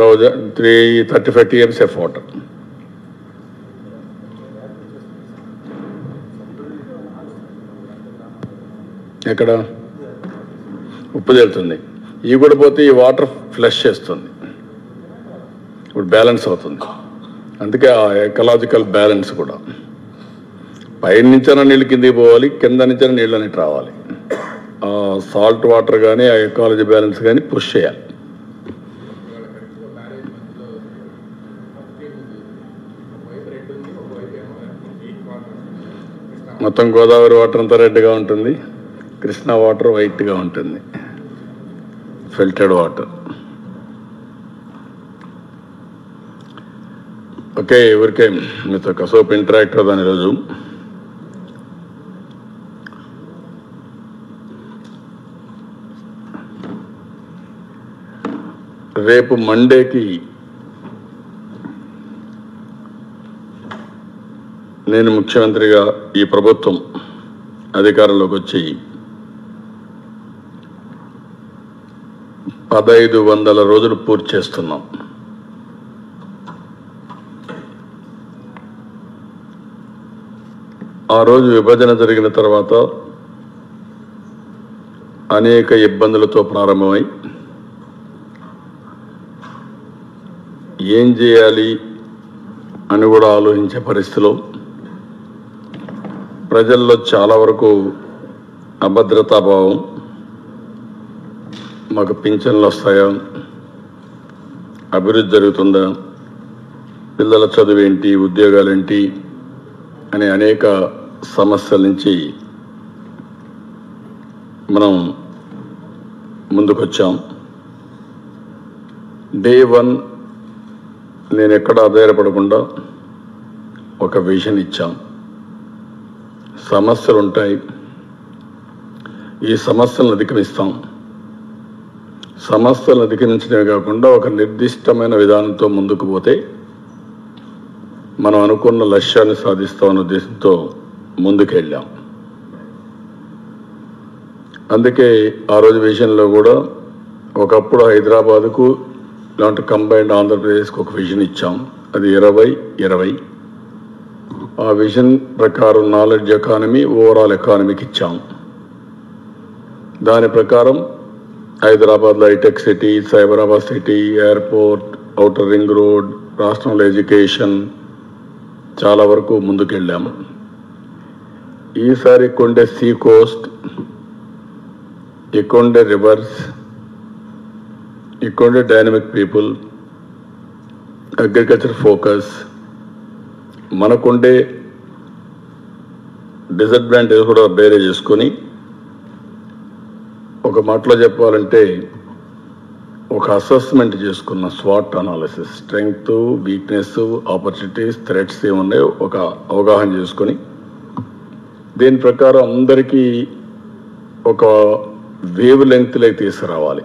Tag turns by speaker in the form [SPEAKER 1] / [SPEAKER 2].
[SPEAKER 1] Thousand three thirty five TMC of water ఎక్కడ? ఉప్పు తేలుతుంది ఈ కూడా పోతే ఈ వాటర్ ఫ్లష్ చేస్తుంది. ఇప్పుడు బ్యాలెన్స్ అవుతుంది. అందుకే ఆ ఎకలాజికల్ బ్యాలెన్స్ కూడా. పైన నుంచైనా నీళ్ళు కిందికి పోవాలి కింద నుంచైనా నీళ్ళు అనేవి రావాలి. సాల్ట్ వాటర్ కానీ ఆ ఎకాలజీ బ్యాలెన్స్ కానీ పుష్ చేయాలి. మొత్తం గోదావరి వాటర్ అంతా రెడ్గా ఉంటుంది. కృష్ణా వాటర్ వైట్గా ఉంటుంది. Filtered water. ఓకే ఊరికే మీతో కసోప్ ఇంటరాక్ట్ అవుదాను ఈరోజు. రేపు మండేకి నేను ముఖ్యమంత్రిగా ఈ ప్రభుత్వం అధికారంలోకి వచ్చి పదహైదు వందల రోజులు పూర్తి చేస్తున్నాం. ఆ రోజు విభజన జరిగిన తర్వాత అనేక ఇబ్బందులతో ప్రారంభమై ఏం చేయాలి అని కూడా ఆలోచించే పరిస్థితిలో ప్రజల్లో చాలా వరకు అభద్రతాభావం మాకు పింఛన్లు వస్తాయా అభివృద్ధి జరుగుతుందా పిల్లల చదువు ఏంటి ఉద్యోగాలు ఏంటి అనే అనేక సమస్యల నుంచి మనం ముందుకొచ్చాం. డే వన్ నేను ఎక్కడ ఆధారపడకుండా ఒక విజన్ ఇచ్చాం. సమస్యలు ఉంటాయి ఈ సమస్యలను అధిగమిస్తాం. సమస్యలను అధిగమించడమే కాకుండా ఒక నిర్దిష్టమైన విధానంతో ముందుకు పోతే మనం అనుకున్న లక్ష్యాన్ని సాధిస్తామన్న ఉద్దేశంతో ముందుకెళ్ళాం. అందుకే ఆ రోజు విషయంలో కూడా ఒకప్పుడు హైదరాబాదుకు ఇలాంటి కంబైన్డ్ ఆంధ్రప్రదేశ్కి ఒక విజన్ ఇచ్చాం. అది ఇరవై ఇరవై. ఆ విజన్ ప్రకారం నాలెడ్జ్ ఎకానమీ ఓవరాల్ ఎకానమీకి ఇచ్చాం. దాని ప్రకారం హైదరాబాద్లో hitech city Cyberabad city airport outer ring road రాష్ట్రంలో ఎడ్యుకేషన్ చాలా వరకు ముందుకెళ్ళాము ఈసారి కొండే సీ కోస్ట్ ఎకొండే రివర్స్ ఇక్కొండే డైనమిక్ పీపుల్ అగ్రికల్చర్ ఫోకస్ మనకుండే డిసడ్వాంటేజ్ కూడా బేరే చేసుకొని ఒక మాటలో చెప్పాలంటే ఒక అసెస్మెంట్ చేసుకున్న swat analysis strength weakness opportunities threats ఏమున్నాయో ఒక అవగాహన చేసుకొని దీని ప్రకారం అందరికీ ఒక వేవ్ లెంగ్త్లోకి తీసుకురావాలి.